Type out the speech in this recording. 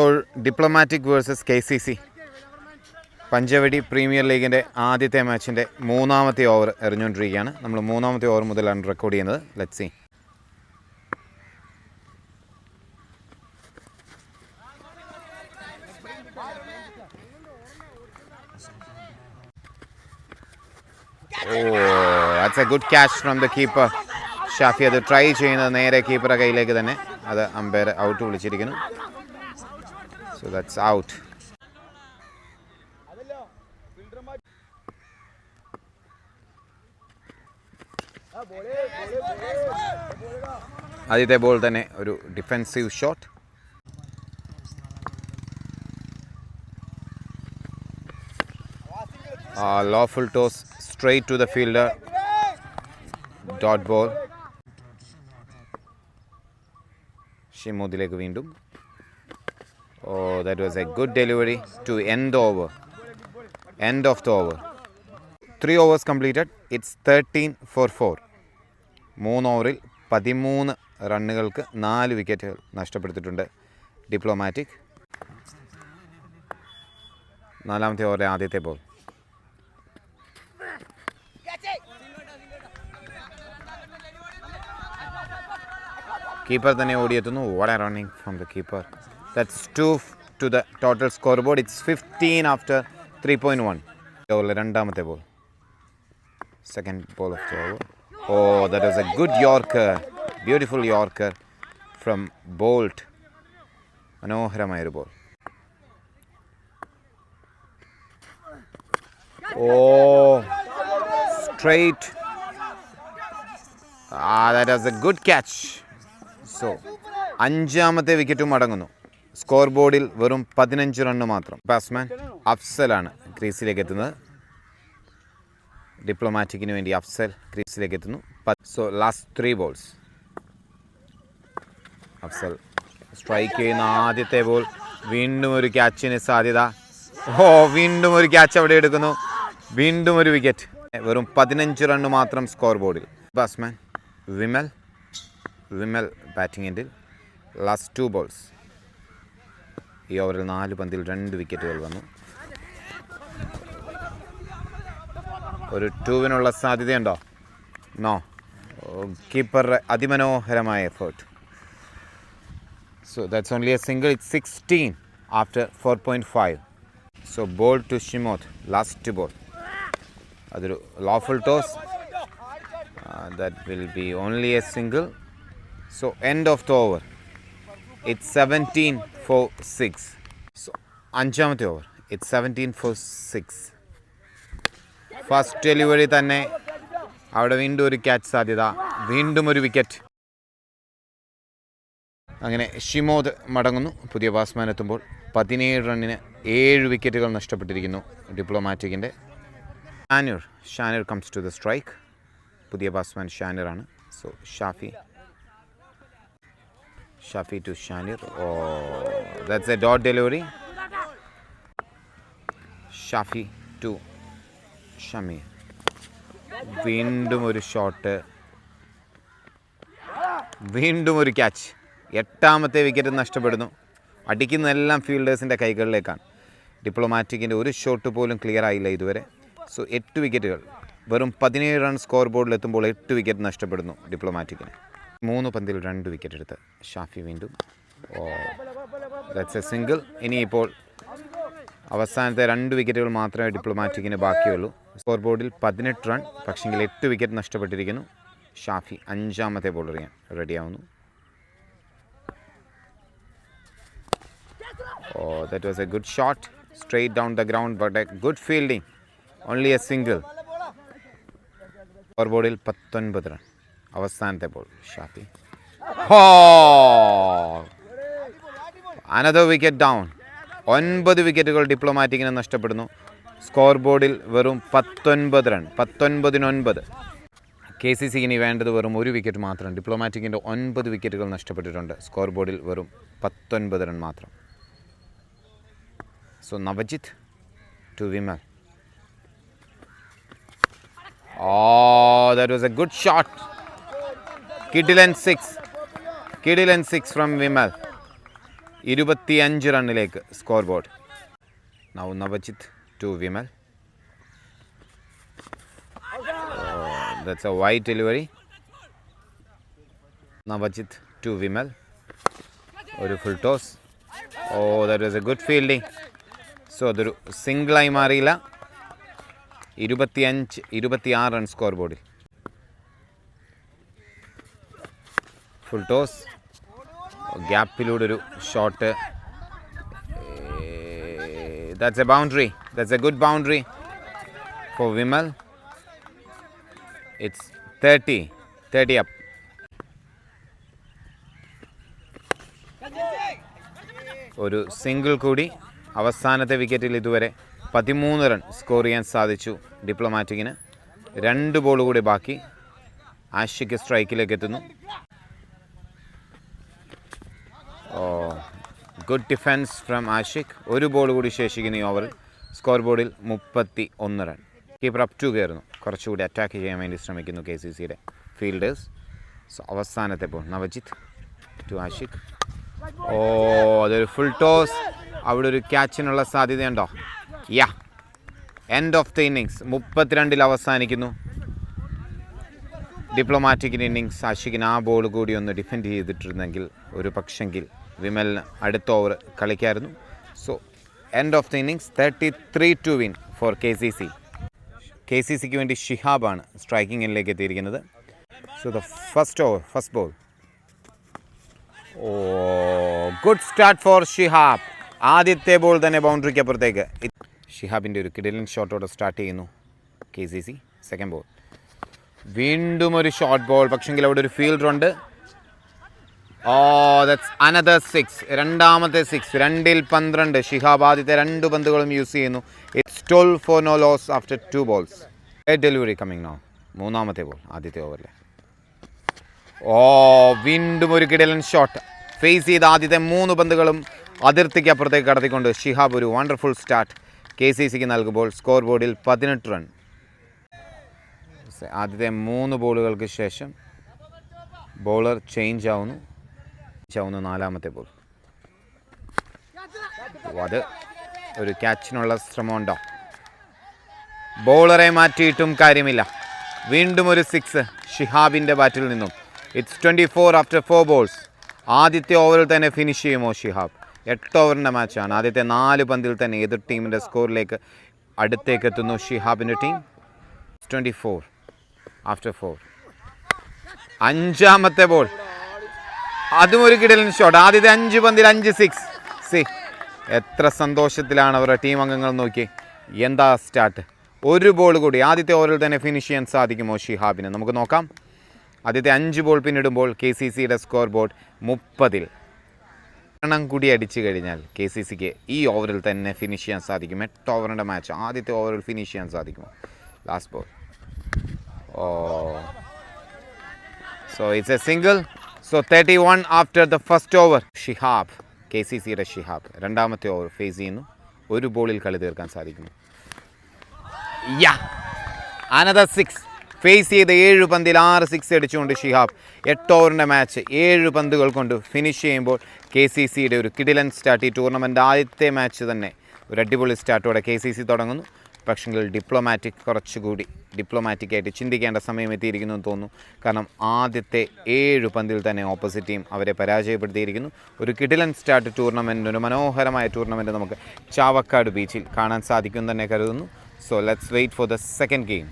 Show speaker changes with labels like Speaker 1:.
Speaker 1: ഇപ്പോൾ diplomatic versus K C C Panchavadi premier ലീഗിന്റെ ആദ്യത്തെ മാച്ചിന്റെ മൂന്നാമത്തെ ഓവർ എറിഞ്ഞുകൊണ്ടിരിക്കുകയാണ്. നമ്മൾ മൂന്നാമത്തെ ഓവർ മുതലാണ് റെക്കോർഡ് ചെയ്യുന്നത്. Let see that's a good catch from the keeper Shafi അത് ട്രൈ ചെയ്യുന്നത് നേരെ കീപ്പറുടെ കയ്യിലേക്ക് തന്നെ. അത് അമ്പയർ ഔട്ട് വിളിച്ചിരിക്കുന്നു. So that's out. ആദ്യത്തെ ബോൾ തന്നെ ഒരു defensive shot low full toss straight to the fielder dot ball ഷിമോദിലേക്ക് വീണ്ടും. ഓ that was a good delivery to end over end of the over three overs completed it's thirteen four four മൂന്ന് ഓവറിൽ പതിമൂന്ന് റണ്ണുകൾക്ക് നാല് വിക്കറ്റുകൾ നഷ്ടപ്പെടുത്തിയിട്ടുണ്ട്. Diplomatic നാലാമത്തെ ഓവറിലെ ആദ്യത്തെ ball keeper തന്നെ ഓടിയെത്തുന്നു. What are running from the keeper that's two to the total score board it's fifteen after three point one ഓവറിലെ രണ്ടാമത്തെ ball second ball of the over oh that was a good yorker beautiful yorker from Boult മനോഹരമായൊരു ball oh straight ah that was a good catch so അഞ്ചാമത്തെ വിക്കറ്റും അടങ്ങുന്നു. Score ബോർഡിൽ വെറും പതിനഞ്ച് run മാത്രം. Batsman അഫ്സലാണ് ക്രീസിലേക്ക് എത്തുന്നത്. ഡിപ്ലോമാറ്റിക്കിന് വേണ്ടി അഫ്സൽ ക്രീസിലേക്ക് എത്തുന്നു. So last three balls Afsal strike ചെയ്യുന്ന ആദ്യത്തെ ബോൾ വീണ്ടും ഒരു ക്യാച്ചിന് സാധ്യത. ഓ വീണ്ടും ഒരു ക്യാച്ച് അവിടെ എടുക്കുന്നു. വീണ്ടും ഒരു വിക്കറ്റ് വെറും പതിനഞ്ച് റണ്ണ് മാത്രം സ്കോർ ബോർഡിൽ batsman Vimal Vimal batting last two balls ഈ ഓവറിൽ നാല് പന്തിൽ രണ്ട് വിക്കറ്റുകൾ വന്നു. ഒരു ടൂവിനുള്ള സാധ്യതയുണ്ടോ? നോ കീപ്പറുടെ അതിമനോഹരമായ effort so that's only a single it sixteen after four point five so ball to Shimoth last ball അതൊരു low full toss that will be only a single so end of the over it seventeen four six so അഞ്ചാമത്തെ over it seventeen four six first delivery തന്നെ. അവിടെ വീണ്ടും ഒരു catch സാധ്യത. വീണ്ടും ഒരു wicket അങ്ങനെ ഷിമോദ് മടങ്ങുന്നു. പുതിയ ബാറ്റ്സ്മാൻ എത്തുമ്പോൾ പതിനേഴ് റണ്ണിന് ഏഴ് വിക്കറ്റുകൾ നഷ്ടപ്പെട്ടിരിക്കുന്നു. ഡിപ്ലോമാറ്റിക്കിന്റെ Shanoor Shanoor comes to the strike പുതിയ batsman ഷാനൂറാണ് so Shafi Shafi to Shanoor oh that's a dot delivery Shafi to Shameer വീണ്ടും ഒരു ഷോട്ട് വീണ്ടും ഒരു ക്യാച്ച് എട്ടാമത്തെ വിക്കറ്റ് നഷ്ടപ്പെടുന്നു. അടിക്കുന്നതെല്ലാം ഫീൽഡേഴ്സിന്റെ കൈകളിലേക്കാണ്. ഡിപ്ലോമാറ്റിക്കിന്റെ ഒരു ഷോട്ട് പോലും ക്ലിയർ ആയില്ല ഇതുവരെ. സോ എട്ട് വിക്കറ്റുകൾ വെറും പതിനേഴ് റൺ സ്കോർ ബോർഡിലെത്തുമ്പോൾ എട്ട് വിക്കറ്റ് നഷ്ടപ്പെടുന്നു ഡിപ്ലോമാറ്റിക്കിന് മൂന്ന് പന്തിൽ രണ്ട് വിക്കറ്റ് എടുത്ത് ഷാഫി വീണ്ടും. ദാറ്റ്സ് എ സിംഗിൾ ഇനിയിപ്പോൾ അവസാനത്തെ രണ്ട് വിക്കറ്റുകൾ മാത്രമേ ഡിപ്ലോമാറ്റിക്കിന് ബാക്കിയുള്ളൂ. സ്കോർ ബോർഡിൽ പതിനെട്ട് റൺ പക്ഷെങ്കിൽ എട്ട് വിക്കറ്റ് നഷ്ടപ്പെട്ടിരിക്കുന്നു. ഷാഫി അഞ്ചാമത്തെ ബോൾ എറിയാൻ റെഡിയാവുന്നു ഓ that was a good shot straight down the ground but a good fielding only a single score ബോർഡിൽ പത്തൊൻപത് റൺ അവസാനത്തെ ബോൾ ഷാഫി. ഹോ! അനദർ വിക്കറ്റ് ഡൗൺ ഒൻപത് വിക്കറ്റുകൾ ഡിപ്ലോമാറ്റിക്കിനെ നഷ്ടപ്പെടുന്നു. സ്കോർ ബോർഡിൽ വെറും പത്തൊൻപത് റൺ പത്തൊൻപതിനൊൻപത്. കെ സി സിക്ക് ഇനി വേണ്ടത് വെറും ഒരു വിക്കറ്റ് മാത്രം. ഡിപ്ലോമാറ്റിക്കിന്റെ ഒൻപത് വിക്കറ്റുകൾ നഷ്ടപ്പെട്ടിട്ടുണ്ട്. സ്കോർ ബോർഡിൽ വെറും പത്തൊൻപത് റൺ മാത്രം. So Navajith to Vimal oh that was a good shot കിഡിലൻ സിക്സ്. കിഡിലൻ സിക്സ് ഫ്രം വിമൽ. ഇരുപത്തി അഞ്ച് റണ്ണിലേക്ക് score board now Navajith to Vimal. That's a wide delivery Navajith to Vimal. ഒരു full toss oh that was a good fielding so അതൊരു സിംഗിളായി മാറിയില്ല. ഇരുപത്തിയഞ്ച് ഇരുപത്തിയാറ് റൺ സ്കോർ ബോർഡിൽ ഫുൾ ടോസ് ഗ്യാപ്പിലൂടെ ഒരു shot that's a boundary that's a good boundary four Vimal it's thirty thirty up ഒരു സിംഗിൾ കൂടി അവസാനത്തെ വിക്കറ്റിൽ ഇതുവരെ പതിമൂന്ന് റൺ സ്കോർ ചെയ്യാൻ സാധിച്ചു ഡിപ്ലോമാറ്റിക്കിന് രണ്ട് ബോൾ കൂടി ബാക്കി. ആഷിക്ക് സ്ട്രൈക്കിലേക്ക് എത്തുന്നു. Good defence from Ashiq. ഒരു ബോൾ കൂടി ശേഷിക്കുന്ന ഈ ഓവറിൽ. സ്കോർ ബോർഡിൽ മുപ്പത്തി ഒന്ന് റൺ. കീപ്പർ അപ് ടു കയറുന്നു. കുറച്ചുകൂടി അറ്റാക്ക് ചെയ്യാൻ വേണ്ടി ശ്രമിക്കുന്നു കെ സി സിയുടെ ഫീൽഡേഴ്സ് അവസാനത്തെ ബോൾ നവജിത്ത് ടു ആഷിഖ്. ഓ അതൊരു ഫുൾ ടോസ് അവിടെ ഒരു ക്യാച്ചിനുള്ള സാധ്യതയുണ്ടോ? Yeah end of the innings മുപ്പത്തിരണ്ടിൽ അവസാനിക്കുന്നു. ഡിപ്ലോമാറ്റിക് ഇന്നിങ്സ് ആഷിഖിന് ആ ബോൾ കൂടി ഒന്ന് ഡിഫെൻഡ് ചെയ്തിട്ടിരുന്നെങ്കിൽ ഒരു പക്ഷെങ്കിൽ വിമലിന് അടുത്ത over കളിക്കായിരുന്നു. So end of the innings thirty three to win four K C C K C സിക്ക് വേണ്ടി ഷിഹാബാണ് സ്ട്രൈക്കിങ്ങിലേക്ക് എത്തിയിരിക്കുന്നത്. So the first over first ball oh good start for Shihab. ആദ്യത്തെ ബോൾ തന്നെ ബൗണ്ടറിക്ക് അപ്പുറത്തേക്ക് ഷിഹാബിന്റെ ഒരു കിഡിലൻ ഷോട്ടോടെ സ്റ്റാർട്ട് ചെയ്യുന്നു K C C second ball വീണ്ടും ഒരു ഷോർട്ട് ബോൾ പക്ഷെങ്കിൽ അവിടെ ഒരു ഫീൽഡർ ഉണ്ട്. ഓ ദറ്റ്സ് അനദർ സിക്സ് രണ്ടാമത്തെ സിക്സ് രണ്ടിൽ പന്ത്രണ്ട്. ഷിഹാബ് ആദ്യത്തെ രണ്ട് പന്തുകളും യൂസ് ചെയ്യുന്നു. It's twelve for no loss after two balls delivery coming no മൂന്നാമത്തെ ബോൾ ആദ്യത്തെ ഓവറിൽ ഓ വീണ്ടും ഒരു കിടലൻ ഷോട്ട് ഫേസ് ചെയ്ത ആദ്യത്തെ മൂന്ന് പന്തുകളും അതിർത്തിക്ക് അപ്പുറത്തേക്ക് കടത്തിക്കൊണ്ട് ഷിഹാബ് ഒരു വണ്ടർഫുൾ സ്റ്റാർട്ട് കെ സി സിക്ക് നൽകുമ്പോൾ സ്കോർ ബോർഡിൽ പതിനെട്ട് റൺ ആദ്യത്തെ മൂന്ന് ബോളുകൾക്ക് ശേഷം ബോളർ ചേഞ്ച് ആവുന്നു. ആവുന്നു നാലാമത്തെ ബോൾ അത് ഒരു ക്യാച്ചിനുള്ള ശ്രമമുണ്ടോ? ബോളറെ മാറ്റിയിട്ടും കാര്യമില്ല. വീണ്ടും ഒരു സിക്സ് ഷിഹാബിന്റെ ബാറ്റിൽ നിന്നും. It's twenty four after four balls ആദ്യത്തെ ഓവറിൽ തന്നെ ഫിനിഷ് ചെയ്യുമോ ഷിഹാബ്? എട്ട് ഓവറിന്റെ മാച്ചാണ് ആദ്യത്തെ നാല് പന്തിൽ തന്നെ എതിർ ടീമിന്റെ സ്കോറിലേക്ക് അടുത്തേക്ക് എത്തുന്നു ഷിഹാബിന്റെ team twenty four after four അഞ്ചാമത്തെ ബോൾ അതും ഒരു കിടലിന് ഷോട്ട് ആദ്യത്തെ അഞ്ച് പന്തിൽ അഞ്ച് സിക്സ് സി. എത്ര സന്തോഷത്തിലാണ് അവരുടെ ടീം അംഗങ്ങൾ നോക്കി. എന്താ സ്റ്റാർട്ട് ഒരു ബോൾ കൂടി. ആദ്യത്തെ ഓവറിൽ തന്നെ ഫിനിഷ് ചെയ്യാൻ സാധിക്കുമോ ഷിഹാബിന്? നമുക്ക് നോക്കാം. ആദ്യത്തെ അഞ്ച് ബോൾ പിന്നിടുമ്പോൾ കെ സി സിയുടെ സ്കോർ ബോർഡ് മുപ്പതിൽ. എണ്ണം കൂടി അടിച്ചു കഴിഞ്ഞാൽ കെ സി സിക്ക് ഈ ഓവറിൽ തന്നെ ഫിനിഷ് ചെയ്യാൻ സാധിക്കും. എട്ട് ഓവറിന്റെ മാച്ച് ആദ്യത്തെ ഓവറിൽ ഫിനിഷ് ചെയ്യാൻ സാധിക്കുമോ? Last ball oh. So it's a single so thirty one after the first over Shihab K C സിയുടെ ഷിഹാബ് രണ്ടാമത്തെ ഓവർ ഫേസ് ചെയ്യുന്നു. ഒരു ബോളിൽ കളി തീർക്കാൻ സാധിക്കുന്നു. യാ അനദർ സിക്സ് ഫേസ് ചെയ്ത ഏഴ് പന്തിൽ ആറ് സിക്സ് അടിച്ചുകൊണ്ട് ഷിഹാബ് എട്ട് ഓവറിന്റെ മാച്ച് ഏഴ് പന്തുകൾ കൊണ്ട് ഫിനിഷ് ചെയ്യുമ്പോൾ കെ സി സിയുടെ ഒരു കിടിലൻ സ്റ്റാർട്ട് ഈ ടൂർണമെന്റ് ആദ്യത്തെ മാച്ച് തന്നെ. ഒരു അടിപൊളി സ്റ്റാർട്ടോടെ കെ സി സി തുടങ്ങുന്നു. പക്ഷെങ്കിൽ ഡിപ്ലോമാറ്റിക് കുറച്ചുകൂടി ഡിപ്ലോമാറ്റിക് ആയിട്ട് ചിന്തിക്കേണ്ട സമയം എത്തിയിരിക്കുന്നു എന്ന് തോന്നുന്നു. കാരണം ആദ്യത്തെ ഏഴ് പന്തിൽ തന്നെ ഓപ്പോസിറ്റ് ടീം അവരെ പരാജയപ്പെടുത്തിയിരിക്കുന്നു. ഒരു കിടിലൻ സ്റ്റാർട്ട് ടൂർണമെന്റ് ഒരു മനോഹരമായ ടൂർണമെന്റ് നമുക്ക് ചാവക്കാട് ബീച്ചിൽ കാണാൻ സാധിക്കും തന്നെ കരുതുന്നു. So let's wait for the second game